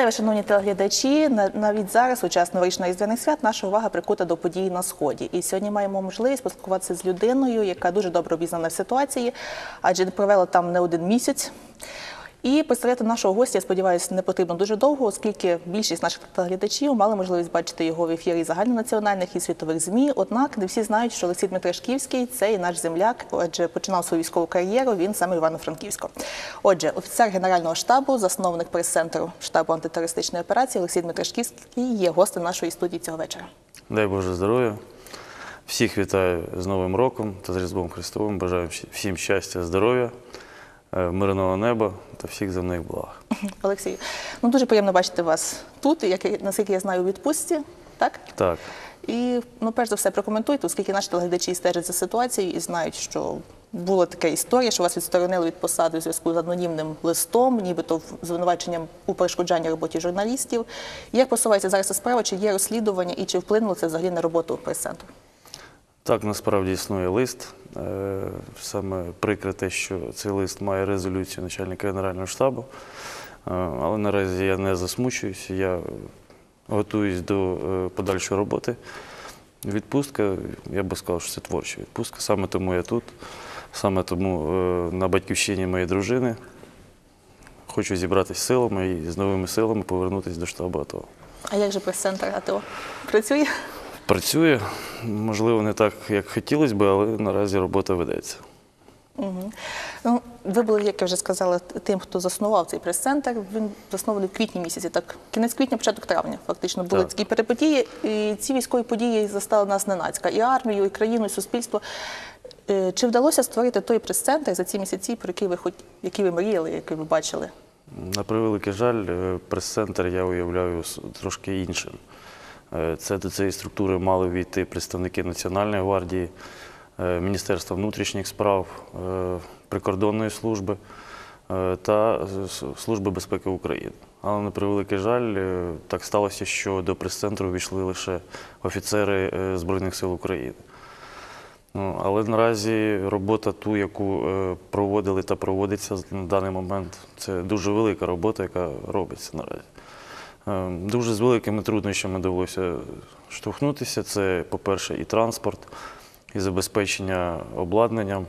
Вітаю, шановні телеглядачі. На- Навіть зараз, у час новорічних різдвяних свят, наша увага прикута до подій на сході. І сьогодні маємо можливість поспілкуватися з людиною, яка дуже добре обізнана в ситуації, адже провела там не один місяць. І представляти нашого гостя, я сподіваюся, не потрібно дуже довго, оскільки більшість наших телеглядачів мали можливість бачити його в ефірі загальнонаціональних і світових ЗМІ. Однак не всі знають, що Олексій Дмитрашківський це і наш земляк, адже починав свою військову кар'єру він саме Івано-Франківського. Отже, офіцер Генерального штабу, засновник прес-центру штабу антитерористичної операції Олексій Дмитрашківський є гостем нашої студії цього вечора. Дай Боже здоров'я. Всіх вітаю з Новим роком та з Різдвом Христовим. Бажаю всім щастя, здоров'я, мирного неба та всіх земних благ. Олексій, ну дуже приємно бачити вас тут, як наскільки я знаю, у відпустці. Так? Так, І ну, перш за все, прокоментуйте, оскільки наші телеглядачі стежать за ситуацією і знають, що була така історія, що вас відсторонили від посади у зв'язку з анонімним листом, нібито звинуваченням у перешкоджанні роботі журналістів. Як просувається зараз ця справа, чи є розслідування і чи вплинуло це взагалі на роботу прес-центру? Так насправді існує лист. Е, Саме прикре те, що цей лист має резолюцію начальника Генерального штабу. Е, Але наразі я не засмучуюся, я готуюсь до е, подальшої роботи. Відпустка, я би сказав, що це творча відпустка. Саме тому я тут, саме тому на батьківщині моєї дружини хочу зібратися силами і з новими силами повернутися до штабу АТО. А як же прес-центр АТО? Працює? Працює, можливо, не так, як хотілося б, але наразі робота ведеться. Угу. Ну, ви були, як я вже сказала, тим, хто заснував цей прес-центр. Він заснований в квітні місяці, так кінець квітня, початок травня. Фактично були Так. такі перипетії. І ці військові події застали нас ненацька. І армію, і країну, і суспільство. Е, Чи вдалося створити той прес-центр за ці місяці, про який ви хоч які ви мріяли, який ви бачили? На превеликий жаль, е, прес-центр я уявляю трошки іншим. Е, Це до цієї структури мали війти представники Національної гвардії, е, Міністерства внутрішніх справ, е, прикордонної служби та Служби безпеки України. Але на превеликий жаль, так сталося, що до прес-центру війшли лише офіцери Збройних сил України. Ну, але наразі робота ту, яку проводили та проводиться на даний момент, це дуже велика робота, яка робиться наразі. Е, Дуже з великими труднощами довелося штовхнутися. Це, по-перше, і транспорт, і забезпечення обладнанням.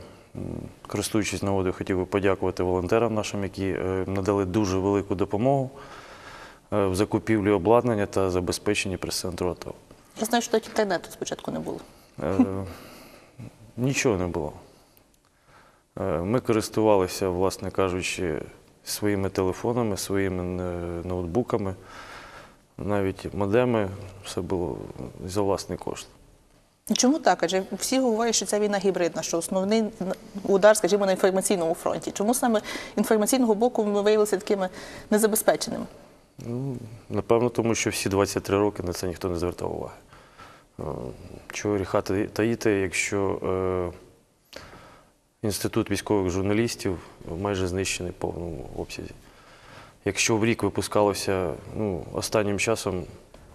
Користуючись нагодою, хотів би подякувати волонтерам нашим, які е, надали дуже велику допомогу е, в закупівлі обладнання та забезпеченні прес-центру АТО. Я знаю, що інтернету спочатку не було. Нічого не було. Ми користувалися, власне кажучи, своїми телефонами, своїми ноутбуками, навіть модеми, все було за власний кошт. Чому так? Адже всі говорять, що ця війна гібридна, що основний удар, скажімо, на інформаційному фронті. Чому саме інформаційного боку ми виявилися такими незабезпеченими? Ну, напевно, тому що всі 23 роки на це ніхто не звертав уваги. Е, Чого гріха таїти, якщо е, інститут військових журналістів майже знищений в повному обсязі. Якщо в рік випускалося, ну, останнім часом,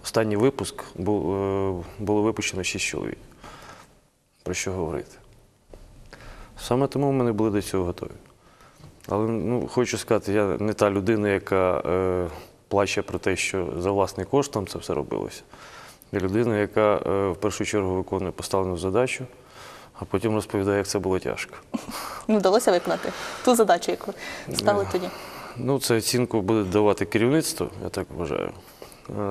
останній випуск е, було випущено 6 чоловік. Про що говорити? Саме тому ми не були до цього готові. Але ну, хочу сказати, я не та людина, яка е, плаче про те, що за власний кошт там це все робилося. Я людина, яка е, в першу чергу виконує поставлену задачу, а потім розповідає, як це було тяжко. Не вдалося виконати ту задачу, яку стали тоді. Ну, це оцінку буде давати керівництво, я так вважаю.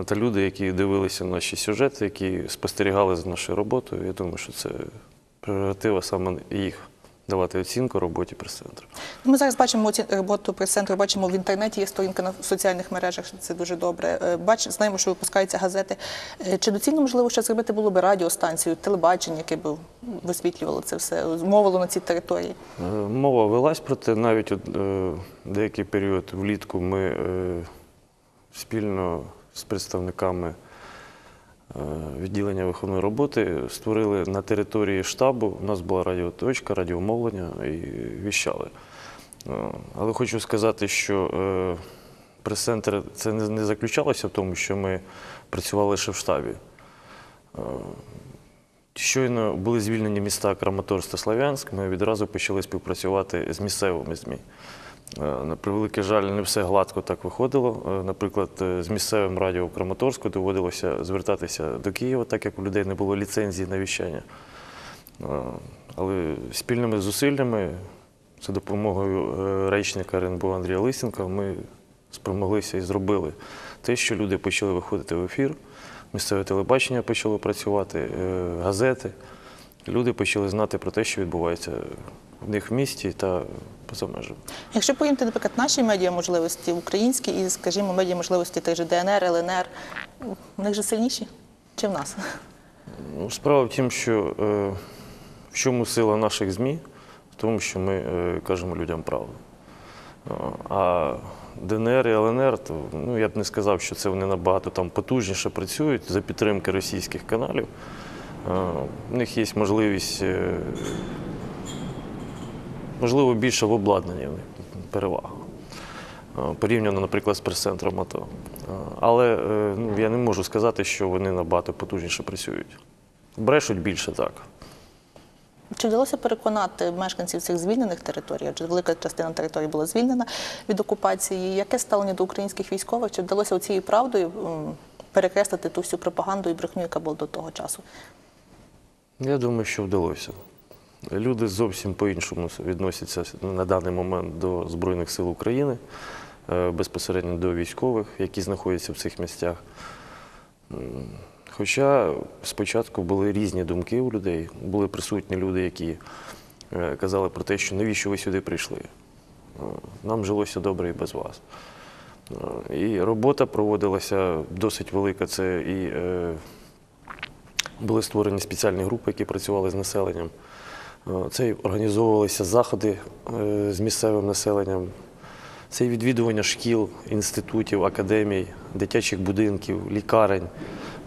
Та люди, які дивилися наші сюжети, які спостерігали за нашою роботою. Я думаю, що це прерогатива саме їх давати оцінку роботі прес-центру. Ми зараз бачимо ці- роботу прес-центру, бачимо в інтернеті, є сторінка на соціальних мережах, це дуже добре. Е, Бач, знаємо, що випускаються газети. Е, Чи доцільно можливо ще зробити було би радіостанцію, телебачення, яке б висвітлювало це все, змовило на цій території? Е, Мова велась про те, навіть деякий період влітку ми спільно з представниками відділення виховної роботи створили на території штабу. У нас була радіоточка, радіомовлення і віщали. Е, Але хочу сказати, що е, прес-центр це не заключалося в тому, що ми працювали лише в штабі. Е, Щойно були звільнені міста Краматорськ та Славянськ, ми відразу почали співпрацювати з місцевими ЗМІ. Е, На превеликий жаль, не все гладко так виходило. Е, Наприклад, е, з місцевим радіо в Краматорську доводилося звертатися до Києва, так як у людей не було ліцензії на віщання. Але спільними зусиллями, за допомогою речника РНБО Андрія Лисенка, ми спромоглися і зробили те, що люди почали виходити в ефір, місцеве телебачення почало працювати, газети. Люди почали знати про те, що відбувається в них в місті та поза межами. Якщо порівняти, наприклад, наші медіаможливості українські і, скажімо, медіаможливості тих же ДНР, ЛНР, в них же сильніші, чи в нас? Ну, справа в тім, що е, в чому сила наших ЗМІ? В тому, що ми е, кажемо людям правду. Е, А ДНР і ЛНР, то ну, я б не сказав, що це вони набагато там потужніше працюють за підтримки російських каналів. У них є можливість, можливо, більше в обладнанні перевага. Е, Порівняно, наприклад, з прес-центром АТО. Е, Але е, ну, я не можу сказати, що вони набагато потужніше працюють. Брешуть більше так. Чи вдалося переконати мешканців цих звільнених територій? Адже велика частина території була звільнена від окупації. Яке ставлення до українських військових? Чи вдалося цією правдою перекреслити ту всю пропаганду і брехню, яка була до того часу? Я думаю, що вдалося. Люди зовсім по-іншому відносяться на даний момент до Збройних сил України, е, безпосередньо до військових, які знаходяться в цих місцях. Хоча спочатку були різні думки у людей, були присутні люди, які е, казали про те, що навіщо ви сюди прийшли. Е, Нам жилося добре і без вас. І робота проводилася досить велика. Це і були створені спеціальні групи, які працювали з населенням. Е, Це організовувалися заходи е, з місцевим населенням. Це і відвідування шкіл, інститутів, академій, дитячих будинків, лікарень.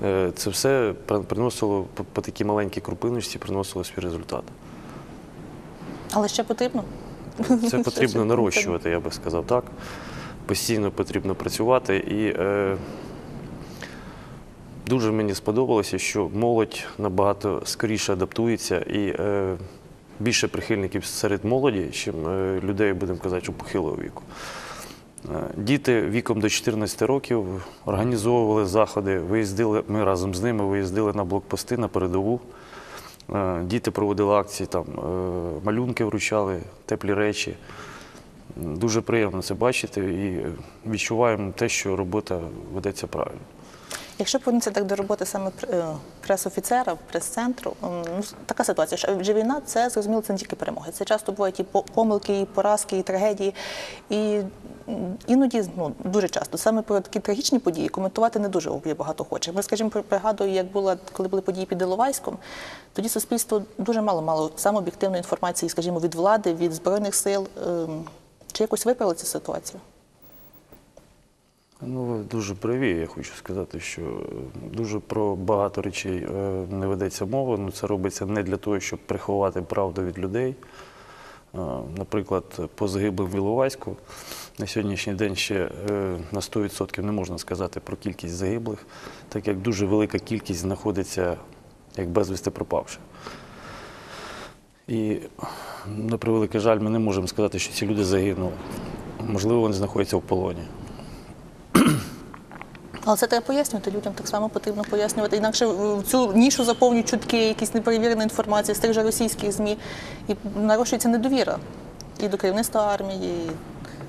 Е, Це все приносило по- по такій маленькій крупиночці, приносило свій результат. Але ще потрібно. Це потрібно нарощувати, я би сказав так. Постійно потрібно працювати. І е, дуже мені сподобалося, що молодь набагато скоріше адаптується і е, більше прихильників серед молоді, чим е, людей, будемо казати, що похилого віку. Е, Діти віком до 14 років організовували заходи, виїздили, ми разом з ними виїздили на блокпости на передову. Е, Діти проводили акції, там малюнки вручали, теплі речі. Дуже приємно це бачити і відчуваємо те, що робота ведеться правильно. Якщо повернутися так до роботи саме е, прес-офіцера, прес-центру, ну, така ситуація, що вже війна це зрозуміло, це не тільки перемоги. Це часто бувають і по- помилки, і поразки, і трагедії. І іноді ну, дуже часто саме про такі трагічні події коментувати не дуже є багато хоче. Ми, скажімо, пригадую, як була коли були події під Іловайськом, тоді суспільство дуже мало мало саме об'єктивної інформації, скажімо, від влади, від збройних сил. Ем, Чи якось виправили цю ситуацію? Ну, ви дуже праві. Я хочу сказати, що е, дуже про багато речей е, не ведеться мова. Ну, це робиться не для того, щоб приховати правду від людей. Е, Наприклад, по загиблим в Іловайську на сьогоднішній день ще на 100% не можна сказати про кількість загиблих, так як дуже велика кількість знаходиться як безвісти пропавши. І, на превеликий жаль, ми не можемо сказати, що ці люди загинули. Можливо, вони знаходяться в полоні. Але це треба пояснювати людям, так само потрібно пояснювати. Інакше цю нішу заповнюють чутки, якісь неперевірена інформація з тих же російських ЗМІ, і нарощується недовіра і до керівництва армії, і до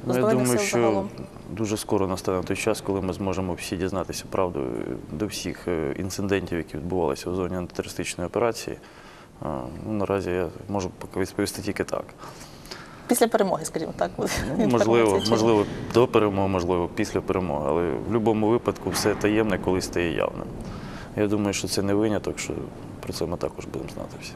Ну, я збройних думаю, сил що дуже скоро настане той час, коли ми зможемо всі дізнатися правду е, до всіх е, інцидентів, які відбувалися в зоні антитерористичної операції. Ну, наразі я можу відповісти тільки так. Після перемоги, скажімо так. Ну, можливо, можливо, до перемоги, можливо, після перемоги, але в будь-якому випадку все таємне колись стає явним. Я думаю, що це не виняток, що про це ми також будемо знати всі.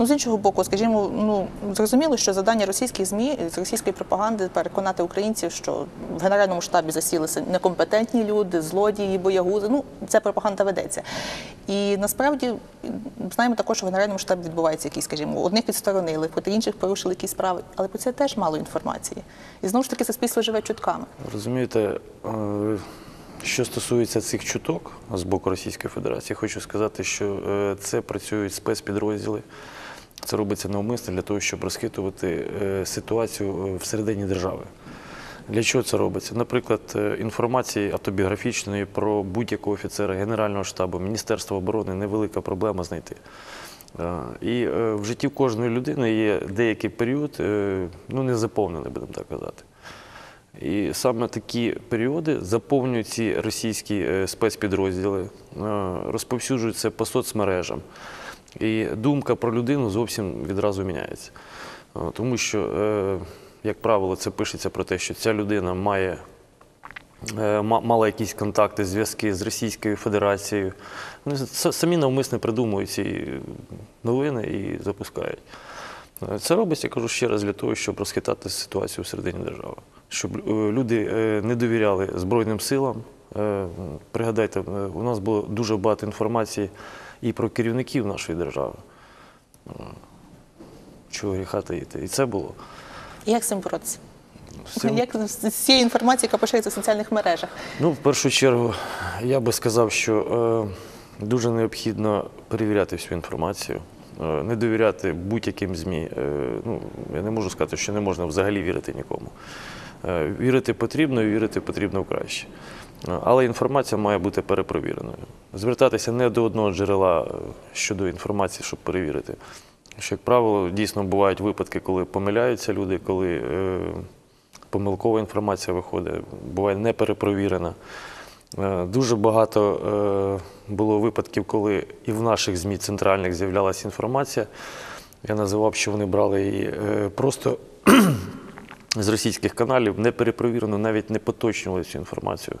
Ну, з іншого боку, скажімо, ну зрозуміло, що завдання російських ЗМІ з російської пропаганди переконати українців, що в генеральному штабі засілися некомпетентні люди, злодії, боягузи. Ну, ця пропаганда ведеться. І насправді знаємо також, що в генеральному штабі відбуваються якісь, скажімо, одних відсторонили, проти інших порушили якісь справи, але про це теж мало інформації. І знову ж таки суспільство живе чутками. Розумієте, е, що стосується цих чуток з боку Російської Федерації, хочу сказати, що е, це працюють спецпідрозділи, Це робиться навмисно для того, щоб розхитувати е, ситуацію е, всередині держави. Для чого це робиться? Наприклад, е, інформації автобіографічної про будь-якого офіцера Генерального штабу, Міністерства оборони невелика проблема знайти. І в житті кожної людини є деякий період, ну не заповнений, будемо так казати. І саме такі періоди заповнюють ці російські спецпідрозділи, розповсюджуються по соцмережам. І думка про людину зовсім відразу міняється. Е, Тому що, е, як правило, це пишеться про те, що ця людина має е, мала якісь контакти, зв'язки з Російською Федерацією. Вони самі навмисно придумують ці новини і запускають. Це робиться, я кажу ще раз, для того, щоб розхитати ситуацію всередині держави. Щоб люди не довіряли Збройним силам. Пригадайте, у нас було дуже багато інформації і про керівників нашої держави. Е, Чого гріха таїти. І це було. Як з цим боротися? Цим- Як з цією інформацією, яка поширюється в соціальних мережах? Ну, в першу чергу, я би сказав, що е, дуже необхідно перевіряти всю інформацію, е, не довіряти будь-яким ЗМІ. Е, ну, я не можу сказати, що не можна взагалі вірити нікому. Е, вірити потрібно, і вірити потрібно в краще. Але інформація має бути перепровіреною. Звертатися не до одного джерела е, щодо інформації, щоб перевірити. Що, як правило, дійсно бувають випадки, коли помиляються люди, коли е, помилкова інформація виходить, буває не перепровірена. Е, Дуже багато е, було випадків, коли і в наших ЗМІ центральних з'являлася інформація. Я називав, що вони брали її е, просто з російських каналів, не перепровірено, навіть не поточнювали цю інформацію.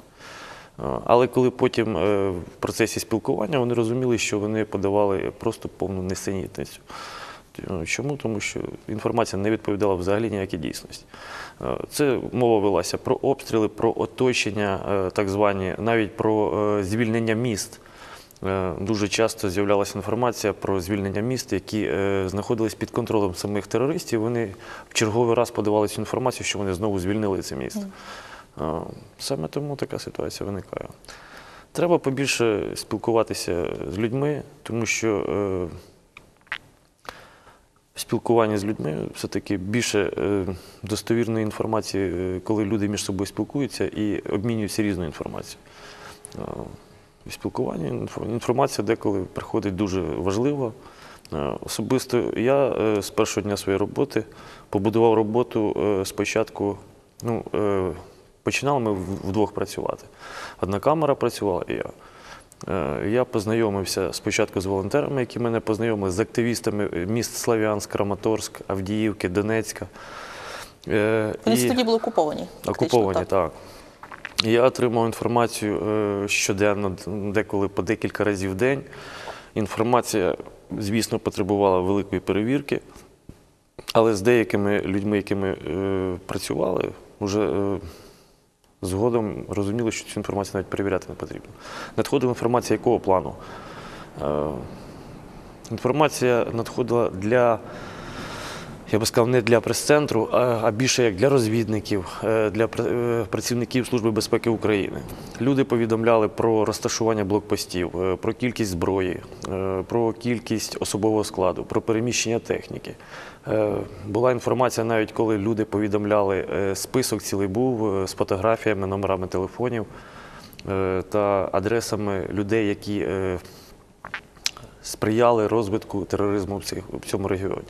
Е, Але коли потім е, в процесі спілкування вони розуміли, що вони подавали просто повну несенітницю. Е, Чому? Тому що інформація не відповідала взагалі ніякій дійсності. Це мова велася про обстріли, про оточення, так звані, навіть про звільнення міст. Е, Дуже часто з'являлася інформація про звільнення міст, які е, знаходились під контролем самих терористів. Вони в черговий раз подавали цю інформацію, що вони знову звільнили це місто. Е, Саме тому така ситуація виникає. Треба побільше спілкуватися з людьми, тому що в спілкуванні з людьми все-таки більше достовірної інформації, коли люди між собою спілкуються і обмінюються різною інформацією. В спілкуванні інформація деколи приходить дуже важлива. Е, Особисто я е, з першого дня своєї роботи побудував роботу е, спочатку. Ну, починали ми вдвох працювати. Одна камера працювала і я. Я познайомився спочатку з волонтерами, які мене познайомили, з активістами міст Слав'янськ, Краматорськ, Авдіївки, Донецька. Вони і- тоді були окуповані. Окуповані, так. І Я отримав інформацію е, щоденно, деколи по декілька разів в день. Інформація, звісно, потребувала великої перевірки, але з деякими людьми, якими е, працювали, вже е, згодом розуміли, що цю інформацію навіть перевіряти не потрібно. Надходила інформація якого плану? Інформація надходила для я би сказав, не для прес-центру, а більше як для розвідників, е, для е, працівників Служби безпеки України. Люди повідомляли про розташування блокпостів, е, про кількість зброї, про кількість особового складу, про переміщення техніки. Була інформація навіть коли люди повідомляли, список цілий був з фотографіями, номерами телефонів та адресами людей, які сприяли розвитку тероризму в цьому регіоні.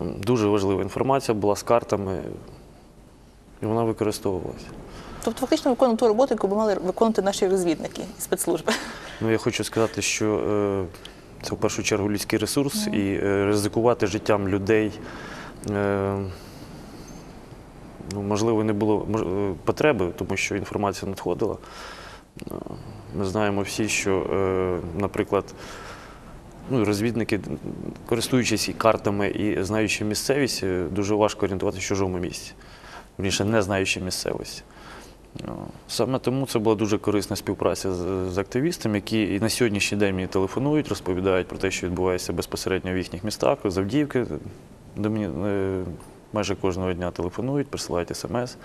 Дуже важлива інформація була з картами, і вона використовувалася. Тобто фактично виконуємо ту роботу, яку б мали виконувати наші розвідники і спецслужби. Ну, я хочу сказати, що е, це в першу чергу людський ресурс, і е, ризикувати життям людей. Е, ну, можливо, не було мож- е, потреби, тому що інформація надходила. Е, Ми знаємо всі, що, е, наприклад, ну, розвідники, користуючись і картами, і знаючи місцевість, е, дуже важко орієнтуватися в чужому місці. Вірніше, не знаючи місцевості. Ну, Саме тому це була дуже корисна співпраця з, з активістами, які і на сьогоднішній день мені телефонують, розповідають про те, що відбувається безпосередньо в їхніх містах, з Авдіївки. Мені е, майже кожного дня телефонують, присилають смс.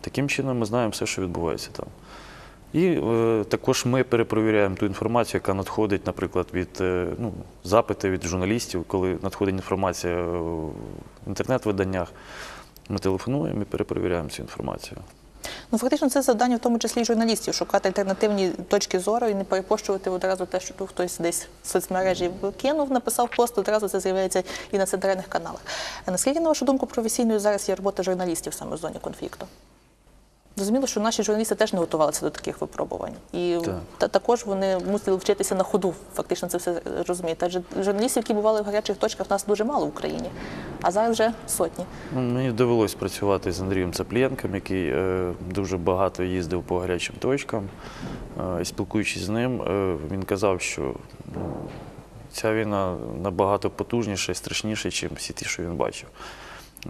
Таким чином ми знаємо все, що відбувається там. І е, також ми перепровіряємо ту інформацію, яка надходить, наприклад, від е, ну, запити від журналістів, коли надходить інформація в інтернет-виданнях. Ми телефонуємо і перепровіряємо цю інформацію. Ну, фактично, це завдання в тому числі і журналістів шукати альтернативні точки зору і не перепощувати одразу те, що тут хтось десь в соцмережі кинув, написав пост, одразу це з'являється і на центральних каналах. А наскільки, на вашу думку, професійною зараз є робота журналістів саме в зоні конфлікту? Зрозуміло, що наші журналісти теж не готувалися до таких випробувань. І Так. та, також вони мусили вчитися на ходу, фактично це все розуміти. Адже журналістів, які бували в гарячих точках, у нас дуже мало в Україні, а зараз вже сотні. Мені довелось працювати з Андрієм Цаплєнком, який е, дуже багато їздив по гарячим точкам. Е, спілкуючись з ним, е, він казав, що ну, ця війна набагато потужніша і страшніша, ніж всі ті, що він бачив.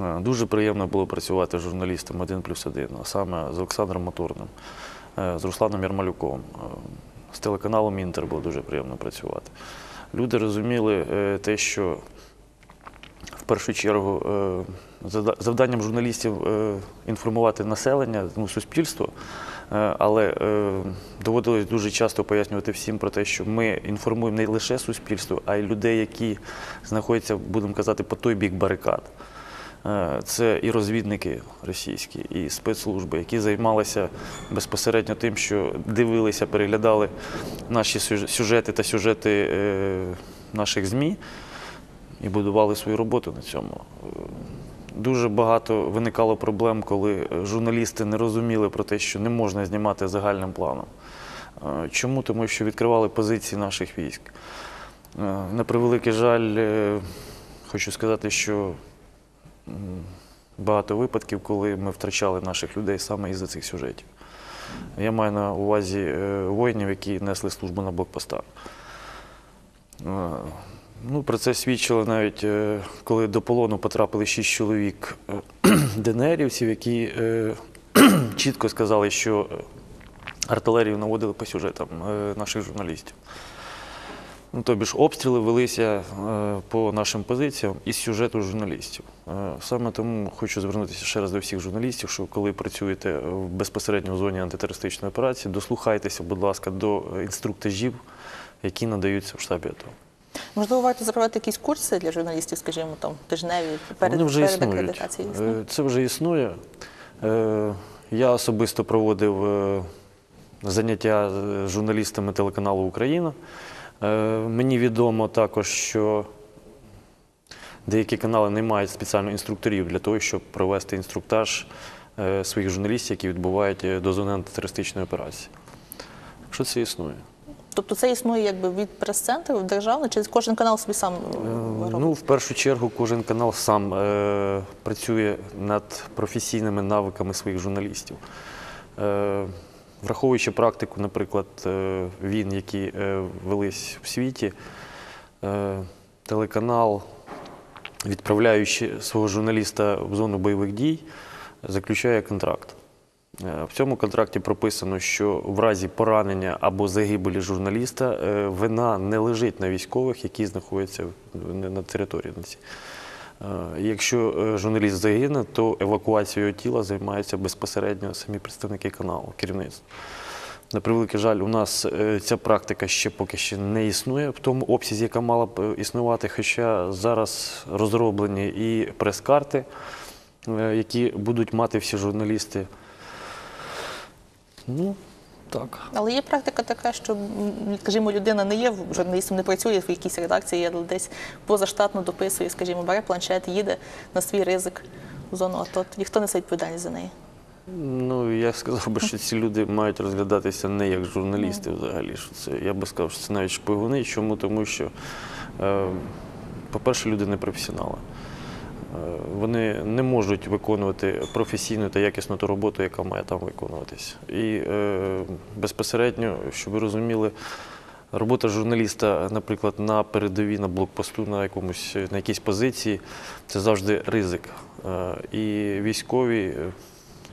Е, дуже приємно було працювати з журналістом один плюс один, а саме з Олександром Моторним, е, з Русланом Ярмалюком. Е, з телеканалом Інтер було дуже приємно працювати. Люди розуміли те, що в першу чергу завданням журналістів інформувати населення, ну, суспільство, але доводилось дуже часто пояснювати всім про те, що ми інформуємо не лише суспільство, а й людей, які знаходяться, будемо казати, по той бік барикад. Е, Це і розвідники російські, і спецслужби, які займалися безпосередньо тим, що дивилися, переглядали наші сюжети та сюжети е, наших ЗМІ і будували свою роботу на цьому. Е, Дуже багато виникало проблем, коли журналісти не розуміли про те, що не можна знімати загальним планом. Чому? Тому що відкривали позиції наших військ. На превеликий жаль, хочу сказати, що багато випадків, коли ми втрачали наших людей саме із-за цих сюжетів. Я маю на увазі е, воїнів, які несли службу на блокпостах. Е, Ну, про це свідчило навіть, е, коли до полону потрапили шість чоловік ДНРівців, які чітко сказали, що артилерію наводили по сюжетам наших журналістів. Ну, тобі ж обстріли велися е, по нашим позиціям із сюжету журналістів. Е, Саме тому хочу звернутися ще раз до всіх журналістів, що коли працюєте в безпосередньо в зоні антитерористичної операції, дослухайтеся, будь ласка, до інструктажів, які надаються в штабі АТО. Можливо, варто запровадити якісь курси для журналістів, скажімо, там тижневі перед, Вони вже перед існують. акредитацією. Існує? Е, Це вже існує. Я особисто проводив заняття з журналістами телеканалу Україна. Е, Мені відомо також, що деякі канали не мають спеціально інструкторів для того, щоб провести інструктаж е, своїх журналістів, які відбувають е, до зони антитерористичної операції. Що це існує? Тобто це існує якби від прес-центру державно, чи кожен канал собі сам робить? Ну, в першу чергу, кожен канал сам е, працює над професійними навиками своїх журналістів. Е, враховуючи практику, наприклад, е, він, які е, велись в світі, е, телеканал, відправляючи свого журналіста в зону бойових дій, заключає контракт. В цьому контракті прописано, що в разі поранення або загибелі журналіста вина не лежить на військових, які знаходяться на- на території. Е, Якщо е, журналіст загине, то евакуацією тіла займаються безпосередньо самі представники каналу, керівництво. На превеликий жаль, у нас е, ця практика ще поки ще не існує в тому обсязі, яка мала б існувати, хоча зараз розроблені і прес-карти, які будуть мати всі журналісти. Ну, так. Але є практика така, що, скажімо, людина не є журналістом, не працює в якійсь редакції, але десь позаштатно дописує, скажімо, бере планшет, їде на свій ризик в зону АТО. Ніхто несе відповідальність за неї. Ну, я сказав би, що ці люди мають розглядатися не як журналісти взагалі. Що це, я би сказав, що це навіть шпигуни. Чому? Тому що, е, по-перше, люди не професіонали. Е, Вони не можуть виконувати професійну та якісну ту роботу, яка має там виконуватись. І е, безпосередньо, щоб ви розуміли, робота журналіста, наприклад, на передовій, на блокпосту, на якійсь позиції, це завжди ризик. Е, І військові,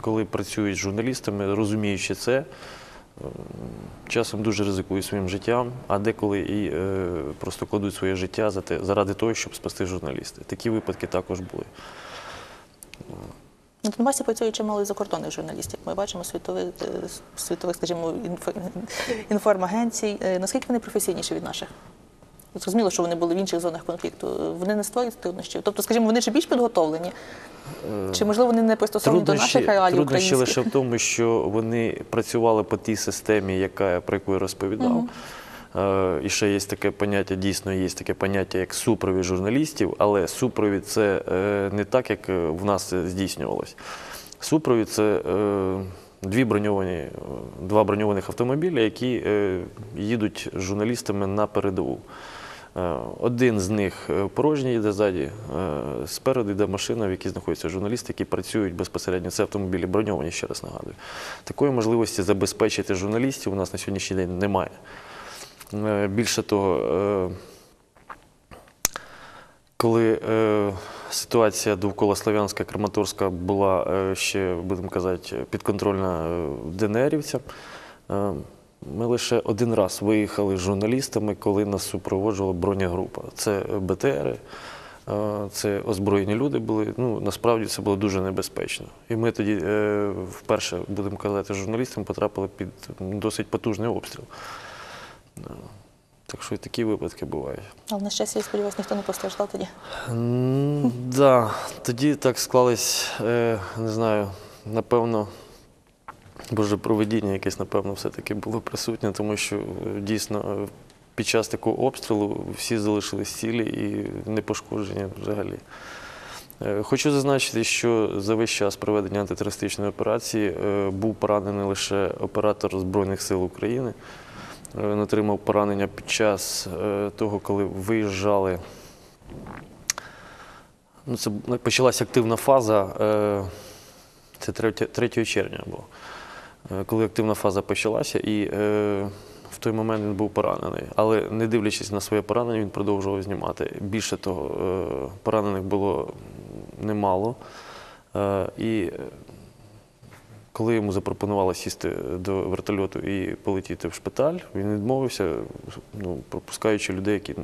коли працюють з журналістами, розуміючи це, часом дуже ризикують своїм життям, а деколи і е, просто кладуть своє життя заради того, щоб спасти журналісти. Такі випадки також були. На Донбасі працює чимало закордонних журналістів. Ми бачимо світових, е, світових скажімо, інформагенцій. Е, Наскільки вони професійніші від наших? Зрозуміло, що вони були в інших зонах конфлікту. Вони не створюють труднощів. Тобто, скажімо, вони ще більш підготовлені. Чи можливо вони не пристосовані до наших реалій труднощі українських? лише в тому, що вони працювали по тій системі, яка, про яку я розповідав. Е, І ще є таке поняття, дійсно є таке поняття, як супровід журналістів, але супровід це е, не так, як е, в нас здійснювалось. Супровід це е, дві броньовані, е, два броньованих автомобілі, які е, їдуть з журналістами на передову. Е, Один з них е, порожній йде ззаді, е, спереду йде машина, в якій знаходяться журналісти, які працюють безпосередньо. Це автомобілі броньовані, ще раз нагадую. Такої можливості забезпечити журналістів у нас на сьогоднішній день немає. Більше того, коли ситуація довкола Слов'янська, Краматорська була ще, будемо казати, підконтрольна ДНРівцям, ми лише один раз виїхали з журналістами, коли нас супроводжувала бронягрупа. Це БТРи, е, це озброєні люди були. Ну, насправді це було дуже небезпечно. І ми тоді е, вперше, будемо казати, журналістам потрапили під досить потужний обстріл. Е, Так що і такі випадки бувають. Але на щастя, я сподіваюся, ніхто не постраждав тоді. М, Да, тоді так склались, не знаю, напевно, боже проведіння якесь, напевно, все-таки було присутнє, тому що е, дійсно е, під час такого обстрілу всі залишились цілі і не пошкоджені взагалі. Е, Хочу зазначити, що за весь час проведення антитерористичної операції був поранений лише оператор Збройних сил України. Він отримав поранення під час того, коли виїжджали Ну, це почалася активна фаза, це 3, 3 червня було. Е, Коли активна фаза почалася, і е, в той момент він був поранений. Але не дивлячись на своє поранення, він продовжував знімати. Більше того, е, поранених було немало. І коли йому запропонували сісти до вертольоту і полетіти в шпиталь, він відмовився, ну, пропускаючи людей, які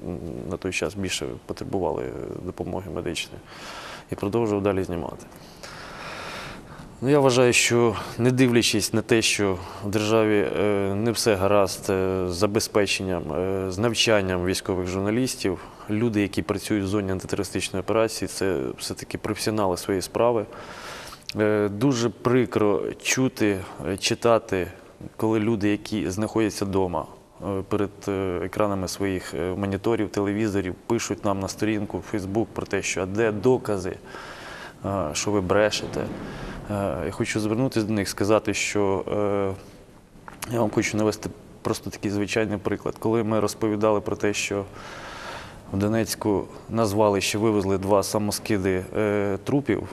на той час більше потребували допомоги медичної, і продовжував далі знімати. Ну, я вважаю, що не дивлячись на те, що в державі е, не все гаразд е, з забезпеченням, е, з навчанням військових журналістів, люди, які працюють в зоні антитерористичної операції, це все-таки професіонали своєї справи. Дуже прикро чути, читати, коли люди, які знаходяться вдома перед екранами своїх моніторів, телевізорів, пишуть нам на сторінку в Фейсбук про те, що а де докази, що ви брешете. Е, Я хочу звернутися до них, сказати, що е, я вам хочу навести просто такий звичайний приклад. Коли ми розповідали про те, що в Донецьку на звалище вивезли два самоскиди е, трупів,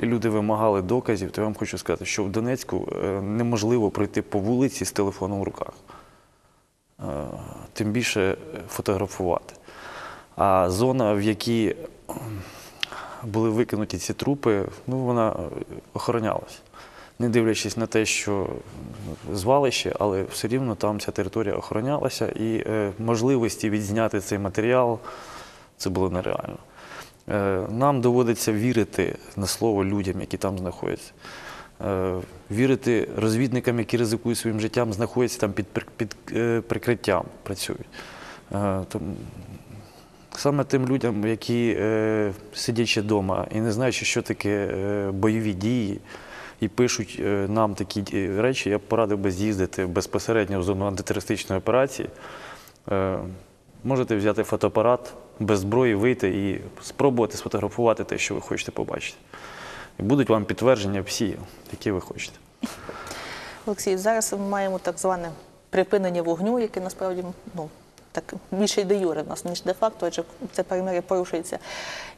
і люди вимагали доказів, то я вам хочу сказати, що в Донецьку неможливо пройти по вулиці з телефоном в руках. Тим більше фотографувати. А зона, в якій були викинуті ці трупи, ну, вона е, охоронялась. Не дивлячись на те, що звалище, але все рівно там ця територія охоронялася, і е, можливості відзняти цей матеріал це було нереально. Е, нам доводиться вірити на слово людям, які там знаходяться. Е, вірити розвідникам, які ризикують своїм життям, знаходяться там під, під е, прикриттям, працюють. Е, тому Саме тим людям, які е, сидячи вдома і не знаючи, що таке е, бойові дії, і пишуть е, нам такі речі, я б порадив би з'їздити безпосередньо в зону антитерористичної операції. Е, можете взяти фотоапарат без зброї, вийти і спробувати сфотографувати те, що ви хочете побачити. І будуть вам підтвердження всі, які ви хочете. Олексій, зараз ми маємо так зване припинення вогню, яке насправді ну, так більше де юре в нас, ніж де-факто, адже це перемир'я порушується.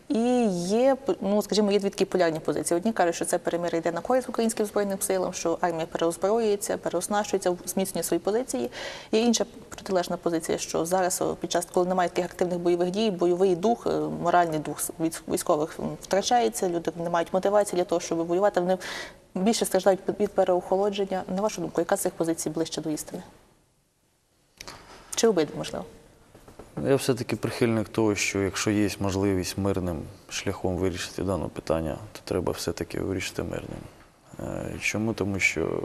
І є, ну скажімо, є дві такі полярні позиції. Одні кажуть, що це перемир'я йде на користь українським збройним силам, що армія переозброюється, переоснащується, зміцнює свої позиції. Є інша протилежна позиція, що зараз, під час, коли немає таких активних бойових дій, бойовий дух, е, моральний дух від військових втрачається, люди не мають мотивації для того, щоб воювати. Вони більше страждають від переохолодження. На вашу думку, яка з цих позицій ближче до істини? Чи обидві, можливо? Я все-таки прихильник того, що якщо є можливість мирним шляхом вирішити дане питання, то треба все-таки вирішити мирним. Е, Чому? Тому що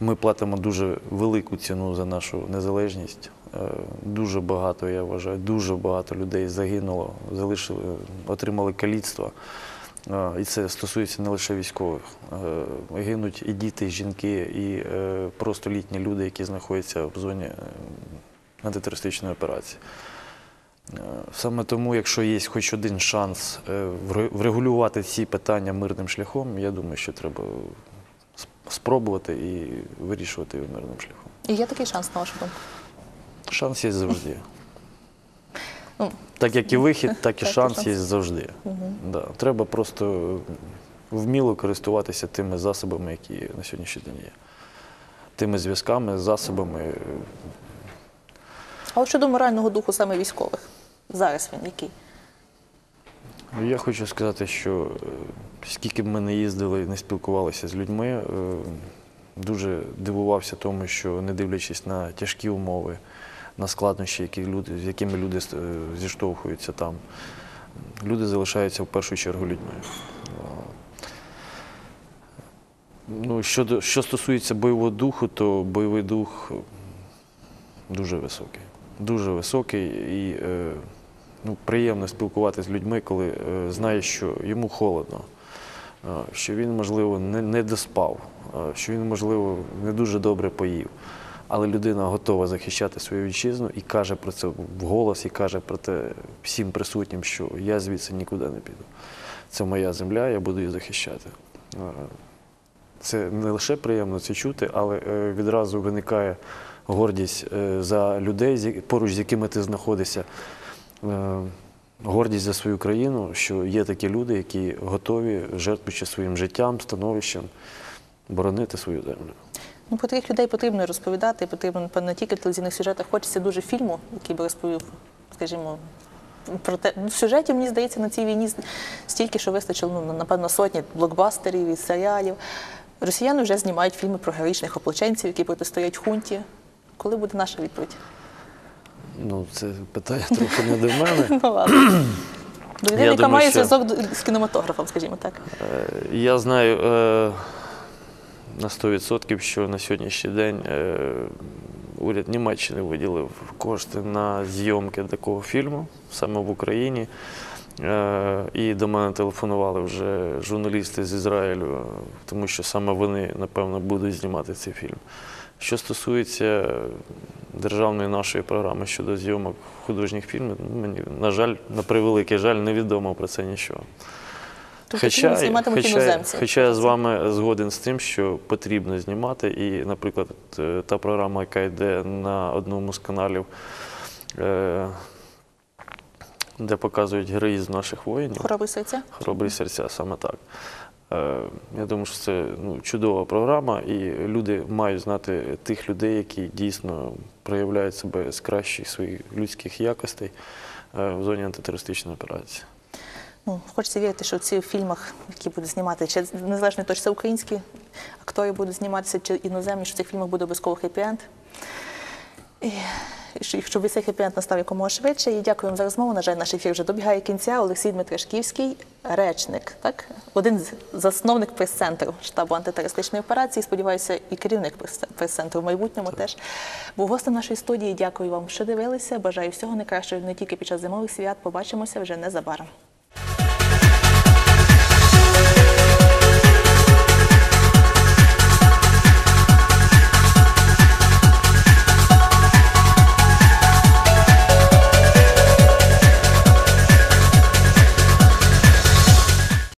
ми платимо дуже велику ціну за нашу незалежність. Е, Дуже багато, я вважаю, дуже багато людей загинуло, залишили, отримали каліцтво. І це стосується не лише військових. Е, Гинуть і діти, і жінки, і е, просто літні люди, які знаходяться в зоні е, антитерористичної операції. Саме тому, якщо є хоч один шанс врегулювати ці питання мирним шляхом, я думаю, що треба спробувати і вирішувати його мирним шляхом. І є такий шанс, на вашу думку? Шанс є завжди. Ну, Так як і вихід, так і Так, і шанс шанс. є завжди. Да. Треба просто вміло користуватися тими засобами, які на сьогоднішній день є. Тими зв'язками, засобами. А от щодо морального духу саме військових, зараз він який? Ну, Я хочу сказати, що е, скільки б ми не їздили, не спілкувалися з людьми, е, дуже дивувався тому, що не дивлячись на тяжкі умови, на складнощі, які люди, з якими люди е, зіштовхуються там, люди залишаються в першу чергу людьми. Ну, щодо, що стосується бойового духу, то бойовий дух дуже високий. Дуже високий і е, ну, приємно спілкуватися з людьми, коли е, знаєш, що йому холодно, е, що він, можливо, не, не доспав, е, що він, можливо, не дуже добре поїв. Але людина готова захищати свою вітчизну і каже про це вголос, і каже про те всім присутнім, що я звідси нікуди не піду. Це моя земля, я буду її захищати. Е, Це не лише приємно це чути, але е, відразу виникає гордість е, за людей, поруч з якими ти знаходишся. Гордість за свою країну, що є такі люди, які готові, жертвуючи своїм життям, становищем, боронити свою землю. Ну, про таких людей потрібно розповідати, потрібно, не тільки в телевізійних сюжетах. Хочеться дуже фільму, який би розповів, скажімо, про те. Ну, сюжетів, мені здається, на цій війні стільки, що вистачило, ну, напевно, сотні блокбастерів і серіалів. Росіяни вже знімають фільми про героїчних ополченців, які протистоять хунті. Коли буде наша відповідь? Ну, це питання трохи не до мене. Ну ладно. До людини, яка має зв'язок з кінематографом, скажімо так. Е, Я знаю е, на 100%, що на сьогоднішній день е, уряд Німеччини виділив кошти на зйомки такого фільму саме в Україні. Е, І до мене телефонували вже журналісти з Ізраїлю, тому що саме вони, напевно, будуть знімати цей фільм. Що стосується державної нашої програми щодо зйомок художніх фільмів, ну, мені, на жаль, на превеликий жаль, невідомо про це нічого. Тобто фільми зніматимуть хоча, іноземці. хоча я з вами згоден з тим, що потрібно знімати. І, наприклад, е, та програма, яка йде на одному з каналів, е, де показують героїзм наших воїнів, Хоробрі серця? хоробрі серця, саме так. Е, Я думаю, що це ну, чудова програма, і люди мають знати тих людей, які дійсно проявляють себе з кращих своїх людських якостей в зоні антитерористичної операції. Ну, хочеться вірити, що в цих фільмах, які будуть знімати, чи незалежно того, чи це українські актори будуть зніматися, чи іноземні, що в цих фільмах буде обов'язково хеппі-енд. І щоб цей хеппі-енд настав якомога швидше. І дякую вам за розмову. На жаль, наш ефір вже добігає кінця. Олексій Дмитрашківський, речник, так? один з засновник прес-центру штабу антитерористичної операції. Сподіваюся, і керівник прес- прес-центру в майбутньому теж був гостем нашої студії. Дякую вам, що дивилися. Бажаю всього найкращого не тільки під час зимових свят. Побачимося вже незабаром.